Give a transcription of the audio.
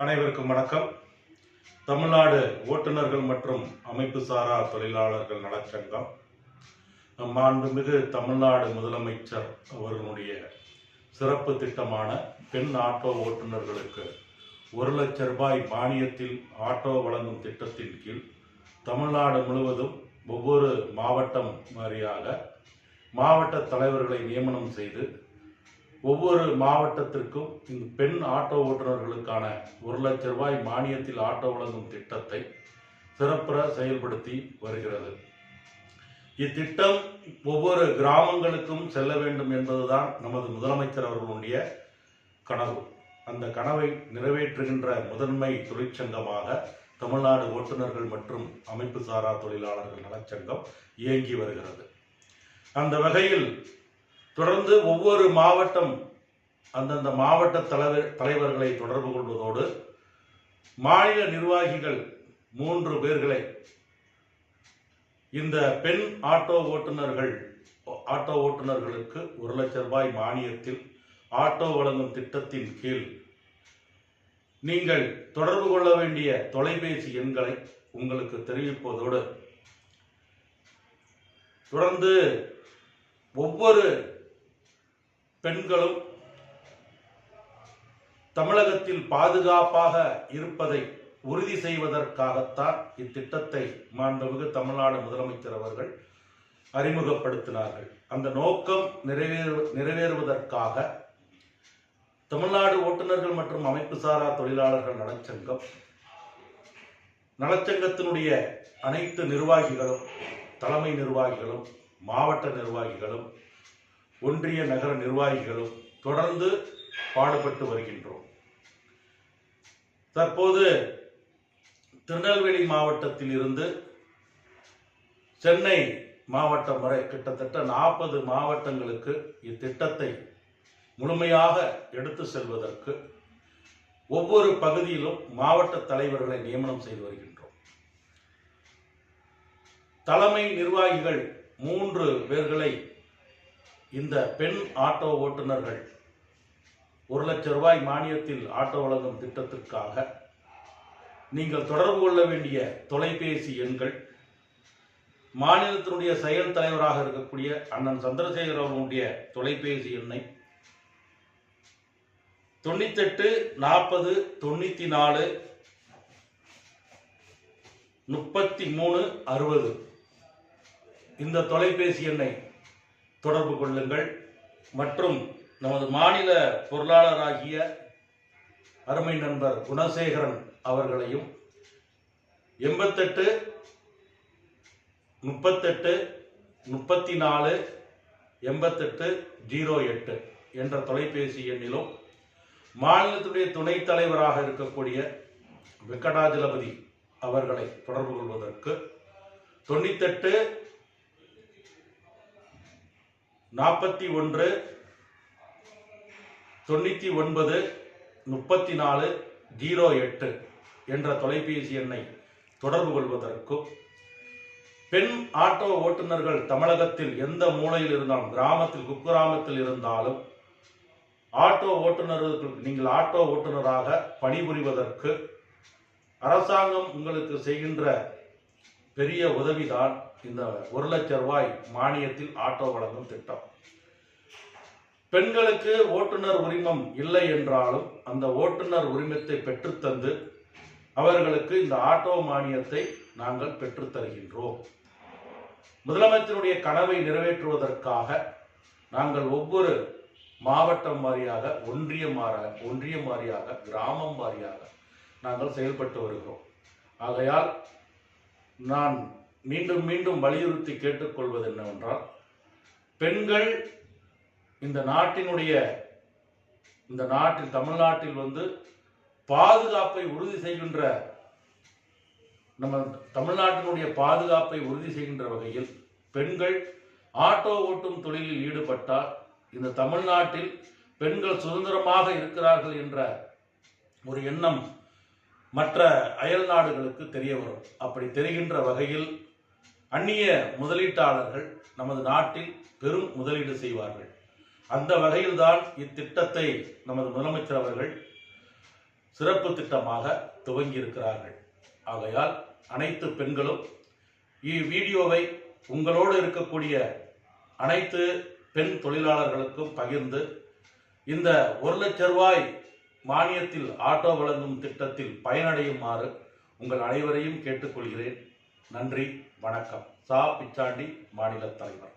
அனைவருக்கும் வணக்கம். தமிழ்நாடு ஓட்டுநர்கள் மற்றும் அமைப்பு சாரா தொழிலாளர்கள் நலச்சங்கம். நம் மாண்புமிகு தமிழ்நாடு முதலமைச்சர் அவர்களுடைய சிறப்பு திட்டமான பெண் ஆட்டோ ஓட்டுநர்களுக்கு ஒரு லட்ச ரூபாய் மானியத்தில் ஆட்டோ வழங்கும் திட்டத்தின் கீழ் தமிழ்நாடு முழுவதும் ஒவ்வொரு மாவட்டம் வாரியாக மாவட்ட தலைவர்களை நியமனம் செய்து ஒவ்வொரு மாவட்டத்திற்கும் இந்த பெண் ஆட்டோ ஓட்டுநர்களுக்கான ஒரு லட்ச ரூபாய் மானியத்தில் ஆட்டோ வழங்கும் திட்டத்தை சிறப்புற செயல்படுத்தி வருகிறது. இத்திட்டம் ஒவ்வொரு கிராமங்களுக்கும் செல்ல வேண்டும் என்பதுதான் நமது முதலமைச்சர் அவர்களுடைய கனவு. அந்த கனவை நிறைவேற்றுகின்ற முதன்மை தொழிற்சங்கமாக தமிழ்நாடு ஓட்டுநர்கள் மற்றும் அமைப்பு சாரா தொழிலாளர்கள் நலச்சங்கம் இயங்கி வருகிறது. அந்த வகையில் தொடர்ந்து ஒவ்வொரு மாவட்டம் அந்தந்த மாவட்ட தலைவர் தலைவர்களை தொடர்பு கொள்வதோடு மாநில நிர்வாகிகள் மூன்று பேர்களை இந்த பெண் ஆட்டோ ஓட்டுநர்கள் ஆட்டோ ஓட்டுநர்களுக்கு ஒரு லட்ச ரூபாய் மானியத்தில் ஆட்டோ வழங்கும் திட்டத்தின் கீழ் நீங்கள் தொடர்பு கொள்ள வேண்டிய தொலைபேசி எண்களை உங்களுக்கு தெரிவிப்பதோடு தொடர்ந்து ஒவ்வொரு பெண்களும் தமிழகத்தில் பாதுகாப்பாக இருப்பதை உறுதி செய்வதற்காகத்தான் இத்திட்டத்தை மாண்புமிகு தமிழ்நாடு முதலமைச்சர் அவர்கள் அறிமுகப்படுத்தினார்கள். அந்த நோக்கம் நிறைவேறு நிறைவேறுவதற்காக தமிழ்நாடு ஓட்டுநர்கள் மற்றும் அமைப்பு சாரா தொழிலாளர்கள் நலச்சங்கம் நலச்சங்கத்தினுடைய அனைத்து நிர்வாகிகளும் தலைமை நிர்வாகிகளும் மாவட்ட நிர்வாகிகளும் ஒன்றிய நகர நிர்வாகிகளும் தொடர்ந்து பாடுபட்டு வருகின்றோம். தற்போது திருநெல்வேலி மாவட்டத்தில் இருந்து சென்னை மாவட்டம் வரை கிட்டத்தட்ட நாற்பது மாவட்டங்களுக்கு இத்திட்டத்தை முழுமையாக எடுத்து செல்வதற்கு ஒவ்வொரு பகுதியிலும் மாவட்ட தலைவர்களை நியமனம் செய்து வருகின்றோம். தலைமை நிர்வாகிகள் மூன்று பேர்களை இந்த பெண் ஆட்டோ ஓட்டுநர்கள் ஒரு லட்சம் ரூபாய் மானியத்தில் ஆட்டோ வழங்கும் திட்டத்திற்காக நீங்கள் தொடர்பு கொள்ள வேண்டிய தொலைபேசி எண்கள் மாநிலத்தினுடைய செயல் தலைவராக இருக்கக்கூடிய அண்ணன் சந்திரசேகர் அவர்களுடைய தொலைபேசி எண்ணை தொண்ணூத்தெட்டு நாற்பது தொண்ணூற்றி நாலு முப்பத்தி மூணு அறுபது. இந்த தொலைபேசி எண்ணை தொடர்பு கொள்ளுங்கள். மற்றும் நமது மாநில பொருளாளராகிய அருமை நண்பர் குணசேகரன் அவர்களையும் எண்பத்தெட்டு முப்பத்தெட்டு முப்பத்தி நாலு எண்பத்தெட்டு ஜீரோ எட்டு என்ற தொலைபேசி எண்ணிலும் மாநிலத்துடைய துணைத் தலைவராக இருக்கக்கூடிய வெங்கடாஜலபதி அவர்களை தொடர்பு கொள்வதற்கு தொண்ணூத்தெட்டு நாற்பத்தி ஒன்று தொண்ணூற்றி ஒன்பது முப்பத்தி நாலு ஜீரோ எட்டு என்ற தொலைபேசி எண்ணை தொடர்பு கொள்வதற்கும் பெண் ஆட்டோ ஓட்டுநர்கள் தமிழகத்தில் எந்த மூலையில் இருந்தாலும் கிராமத்தில் குக்கிராமத்தில் இருந்தாலும் ஆட்டோ ஓட்டுநர்கள் நீங்கள் ஆட்டோ ஓட்டுநராக பணிபுரிவதற்கு அரசாங்கம் உங்களுக்கு செய்கின்ற பெரிய உதவிதான் இந்த ஒரு லட்சம் ரூபாய் மானியத்தில் ஆட்டோ வழங்கும் திட்டம். பெண்களுக்கு ஓட்டுநர் உரிமம் இல்லை என்றாலும் அந்த ஓட்டுநர் உரிமத்தை பெற்றுத்தந்து அவர்களுக்கு இந்த ஆட்டோ மானியத்தை நாங்கள் பெற்றுத்தருகின்றோம் முதலமைச்சருடைய கனவை நிறைவேற்றுவதற்காக நாங்கள் ஒவ்வொரு மாவட்டம் வாரியாக ஒன்றியம் மாறாக ஒன்றியம் வாரியாக கிராமம் வாரியாக நாங்கள் செயல்பட்டு வருகிறோம். ஆகையால் நான் மீண்டும் மீண்டும் வலியுறுத்தி கேட்டுக்கொள்வது என்னவென்றால் பெண்கள் இந்த நாட்டினுடைய இந்த நாட்டில் தமிழ்நாட்டில் வந்து பாதுகாப்பை உறுதி செய்கின்ற நம்ம தமிழ்நாட்டினுடைய பாதுகாப்பை உறுதி செய்கின்ற வகையில் பெண்கள் ஆட்டோ ஓட்டும் தொழிலில் ஈடுபட்டால் இந்த தமிழ்நாட்டில் பெண்கள் சுதந்திரமாக இருக்கிறார்கள் என்ற ஒரு எண்ணம் மற்ற அயல் நாடுகளுக்கு தெரிய வரும். அப்படி தெரிகின்ற வகையில் அந்நிய முதலீட்டாளர்கள் நமது நாட்டில் பெரும் முதலீடு செய்வார்கள். அந்த வகையில்தான் இத்திட்டத்தை நமது முதலமைச்சர் அவர்கள் சிறப்பு திட்டமாக துவங்கியிருக்கிறார்கள். ஆகையால் அனைத்து பெண்களும் இவ்வீடியோவை உங்களோடு இருக்கக்கூடிய அனைத்து பெண் தொழிலாளர்களுக்கும் பகிர்ந்து இந்த ஒரு லட்ச ரூபாய் மானியத்தில் ஆட்டோ வழங்கும் திட்டத்தில் பயனடையுமாறு உங்கள் அனைவரையும் கேட்டுக்கொள்கிறேன். நன்றி வணக்கம். சா பிச்சாண்டி மாநில தலைவர்.